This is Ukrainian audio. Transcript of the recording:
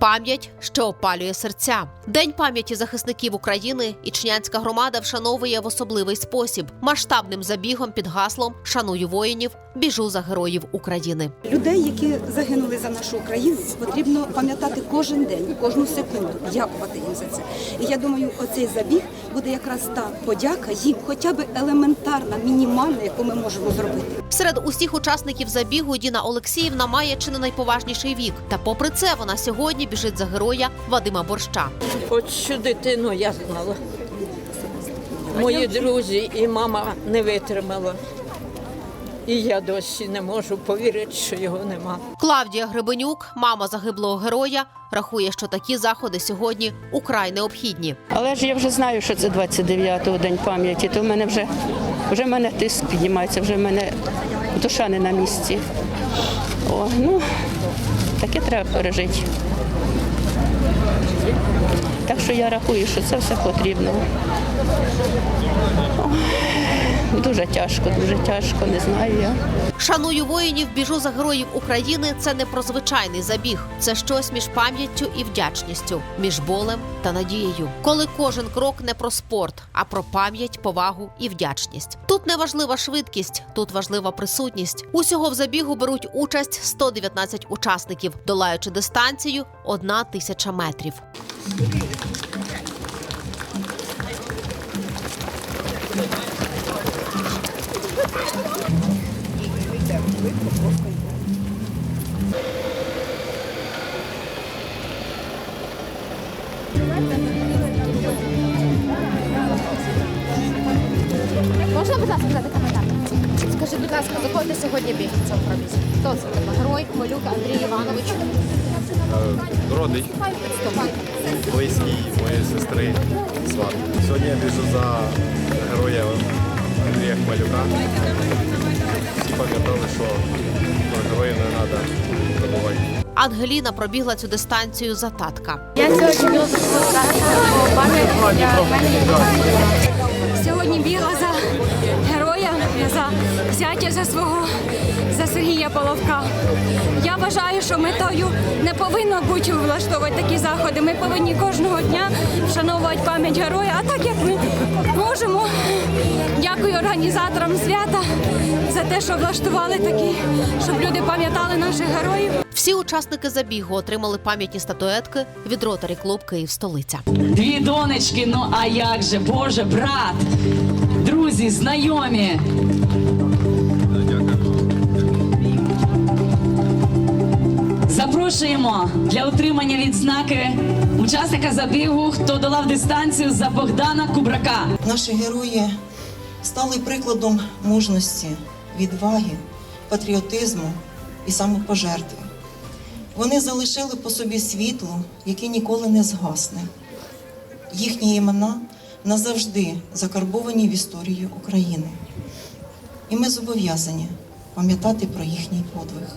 Пам'ять, що опалює серця. День пам'яті захисників України Ічнянська громада вшановує в особливий спосіб масштабним забігом під гаслом Шаную воїнів, біжу за героїв України. Людей, які загинули за нашу Україну, потрібно пам'ятати кожен день, кожну секунду, дякувати їм за це. І я думаю, оцей забіг буде якраз та подяка їм, хоча б елементарна, мінімальна, яку ми можемо зробити. Серед усіх учасників забігу Діна Олексіївна має чи не найповажніший вік. Та попри це вона сьогодні біжить за героя Вадима Борща. От цю дитину я знала. Мої друзі і мама не витримала. І я досі не можу повірити, що його нема. Клавдія Гребенюк, мама загиблого героя, рахує, що такі заходи сьогодні украй необхідні. Але ж я вже знаю, що це 29-го день пам'яті, то в мене вже, вже в мене тиск піднімається, вже в мене душа не на місці. О, ну, таке треба пережити. Так що я рахую, що це все потрібно. Дуже тяжко, дуже тяжко, не знаю я. Шаную воїнів, біжу за героїв України. Це не про звичайний забіг. Це щось між пам'яттю і вдячністю, між болем та надією. Коли кожен крок не про спорт, а про пам'ять, повагу і вдячність. Тут не важлива швидкість, тут важлива присутність. Усього в забігу беруть участь 119 учасників, долаючи дистанцію одна тисяча метрів. Можна, будь ласка, дати коментар? Скажіть, будь ласка, за кого сьогодні біг в цьому пробізі? Хто це тебе? Герой, Хмелюк, Андрій Іванович. Родич, близький моєї сестри сват. Сьогодні я біжу за героя Андрія Хмелюка. Всі пам'ятали, що про героїв не треба забувати. Ангеліна пробігла цю дистанцію за татка. Я сьогодні біла за зятя за свого, за Сергія Половка. Я вважаю, що метою не повинно бути влаштовувати такі заходи. Ми повинні кожного дня вшановувати пам'ять героя. А так як ми можемо, дякую організаторам свята за те, що влаштували такі, щоб люди пам'ятали наших героїв. Всі учасники забігу отримали пам'ятні статуетки від Ротарі Клуб Київ столиця. Дві донечки, ну а як же, Боже, брат, друзі, знайомі. Запрошуємо для отримання відзнаки учасника забігу, хто долав дистанцію за Богдана Кубрака. Наші герої стали прикладом мужності, відваги, патріотизму і самопожертви. Вони залишили по собі світло, яке ніколи не згасне. Їхні імена назавжди закарбовані в історію України. І ми зобов'язані пам'ятати про їхній подвиг.